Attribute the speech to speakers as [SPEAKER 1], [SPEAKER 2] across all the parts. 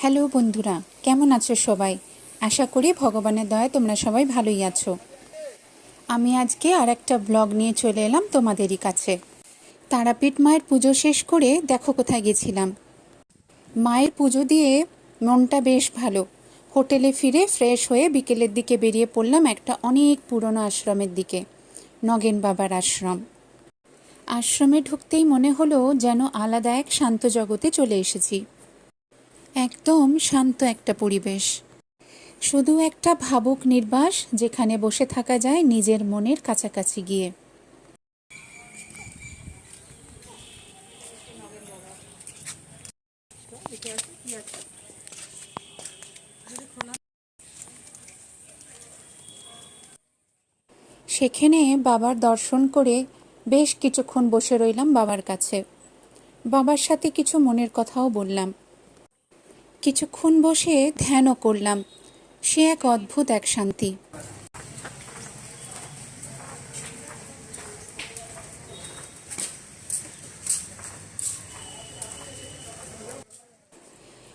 [SPEAKER 1] Hello বন্ধুরা, কেমন আছো সবাই? আশা করি ভগবানের দয়ায় তোমরা সবাই ভালোই আছো। আমি আজকে আর একটা ব্লগ নিয়ে চলে এলাম তোমাদেরই কাছে। তারাপীঠ মায়ের পুজো শেষ করে দেখো কোথায় গেছিলাম। মায়ের পুজো দিয়ে মনটা বেশ ভালো। হোটেলে ফিরে ফ্রেশ হয়ে বিকেলের দিকে বেরিয়ে পড়লাম একটা অনেক পুরনো আশ্রমের দিকে, নগেন বাবার আশ্রম। আশ্রমে ঢুকতেই মনে হলো যেন আলাদা এক শান্ত জগতে চলে এসেছি। একদম শান্ত একটা পরিবেশ। শুধু একটা ভাবুক নির্বাস যেখানে বসে থাকা যায় নিজের মনের কাছাকাছি গিয়ে। সেখানে বাবার দর্শন করে বেশ কিছুক্ষণ বসে রইলাম বাবার কাছে। বাবার সাথে কিছু মনের কথাও বললাম। কিছুক্ষণ বসে ধ্যানও করলাম। সে এক অদ্ভুত এক শান্তি।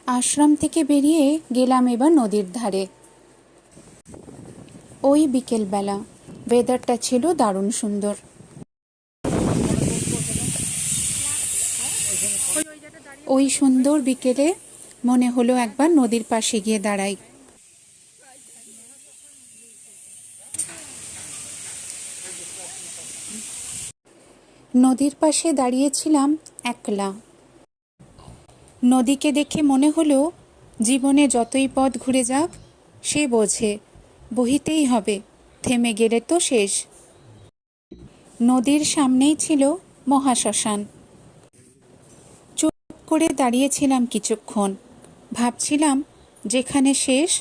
[SPEAKER 1] আশ্রম থেকে বেরিয়ে গেলাম এবার নদীর ধারে। ওই বিকেলবেলা। ওয়েদারটা ছিল দারুণ সুন্দর। ওই সুন্দর বিকেলে মনে হলো একবার নদীর পাশে গিয়ে দাঁড়াই। নদীর পাশে দাঁড়িয়েছিলাম একলা। নদীকে দেখে মনে হলো, জীবনে যতই পথ ঘুরে যাক, সে বোঝে, বহিতেই হবে, থেমে গেলে তো শেষ। নদীর সামনেই ছিল মহাশ্মশান। চুপ করে দাঁড়িয়েছিলাম কিছুক্ষণ। ভাবছিলাম, যেখানে শেষ,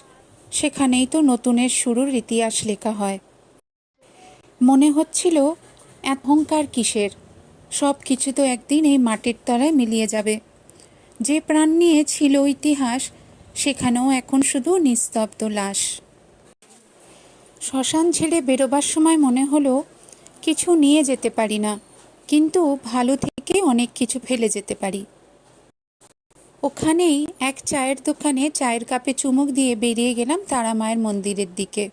[SPEAKER 1] সেখানেই তো নতুনের শুরুর ইতিহাস লেখা হয়। মনে হচ্ছিল, অহংকার কিসের? সব কিছু তো একদিন এই মাটির তলায় মিলিয়ে যাবে। যে প্রাণ নিয়ে ছিল ইতিহাস, সেখানেও এখন শুধু নিস্তব্ধ লাশ। শ্মশান ছেড়ে বেরোবার সময় মনে হলো, কিছু নিয়ে যেতে পারি না, কিন্তু ভালো থেকে অনেক কিছু ফেলে যেতে পারি। ওখানেই এক চায়ের দোকানে চায়ের কাপে চুমুক দিয়ে বেরিয়ে গেলাম তারা মায়ের মন্দিরের দিকে।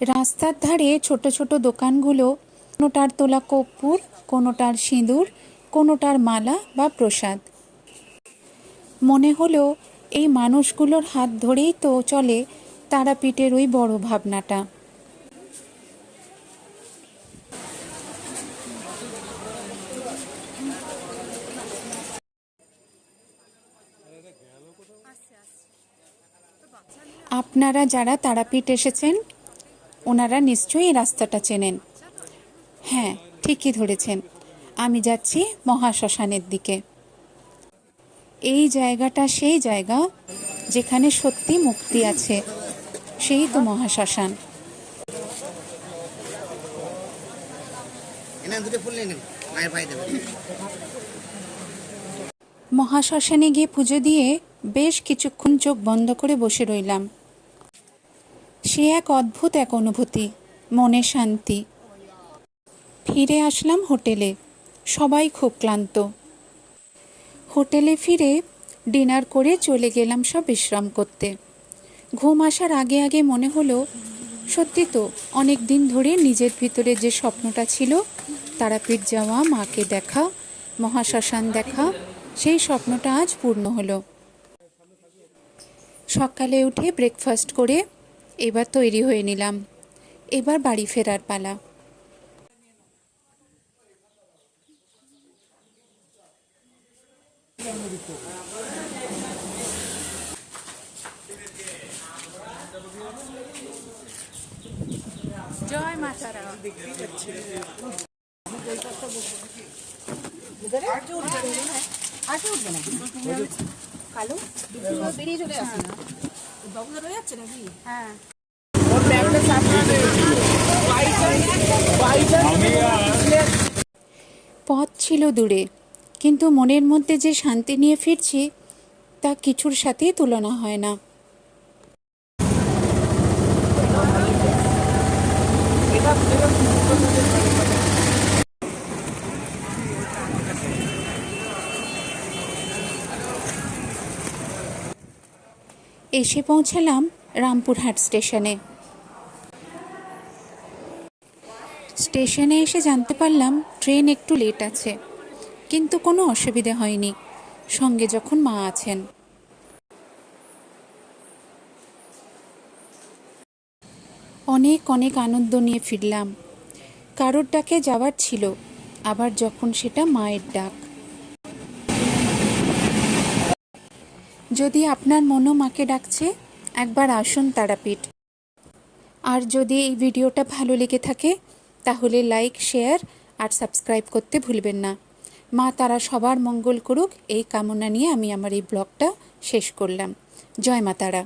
[SPEAKER 1] রাস্তার ধারে ছোট ছোট দোকানগুলো, কোনোটার তোলা কর্পূর, কোনোটার সিঁদুর, কোনোটার মালা বা প্রসাদ। মনে হলো এই মানুষগুলোর হাত ধরেই তো চলে তারাপীঠের ওই বড় ভাবনাটা। আপনারা যারা তারাপীঠ এসেছেন ওনারা নিশ্চয়ই এই রাস্তাটা চেনেন। হ্যাঁ ঠিকই ধরেছেন। আমি যাচ্ছি মহাশ্মশানের দিকে। এই জায়গাটা সেই জায়গা যেখানে সত্যি মুক্তি আছে। সেই তো মহাশ্মশান। মহাশ্মশানে গিয়ে পুজো দিয়ে বেশ কিছুক্ষণ চোখ বন্ধ করে বসে রইলাম। সে এক অদ্ভুত এক অনুভূতি, মনে শান্তি। ফিরে আসলাম হোটেলে, সবাই খুব ক্লান্ত। হোটেলে ফিরে ডিনার করে চলে গেলাম সব বিশ্রাম করতে। ঘুম আসার আগে আগে মনে হলো, সত্যি তো অনেক দিন ধরে নিজের ভিতরে যে স্বপ্নটা ছিল, তারাপীঠ যাওয়া, মাকে দেখা, মহাশ্মশান দেখা, সেই স্বপ্নটা আজ পূর্ণ হলো। সকালে উঠে ব্রেকফাস্ট করে এবার তৈরি হয়ে নিলাম। এবার বাড়ি ফেরার পালা। জয় মা তারা।
[SPEAKER 2] উঠবে না? কালো? বেরিয়ে চলে আসে না। বাবুদা রয়ে যাচ্ছে নাকি?
[SPEAKER 1] হ্যাঁ। পথ ছিল দূরে কিন্তু মনের মধ্যে যে শান্তি নিয়ে ফিরছি তা কিছুর সাথেই তুলনা হয় না। এসে পৌঁছালাম রামপুরহাট স্টেশনে। স্টেশনে এসে জানতে পারলাম, ট্রেন একটু লেট আছে, কিন্তু কোনো অসুবিধে হয়নি। সঙ্গে যখন মা আছেন। অনেক অনেক আনন্দ নিয়ে ফিরলাম। কারোর ডাকে যাওয়ার ছিল, আবার যখন সেটা মায়ের ডাক। যদি আপনার মনও মাকে ডাকছে, একবার আসুন তারাপীঠ। আর যদি এই ভিডিওটা ভালো লেগে থাকে, তাহলে লাইক, শেয়ার আর সাবস্ক্রাইব করতে ভুলবেন না। মা তারা সবার মঙ্গল করুক, এই কামনা নিয়ে আমি আমার এই ব্লগটা শেষ করলাম। জয় মা তারা।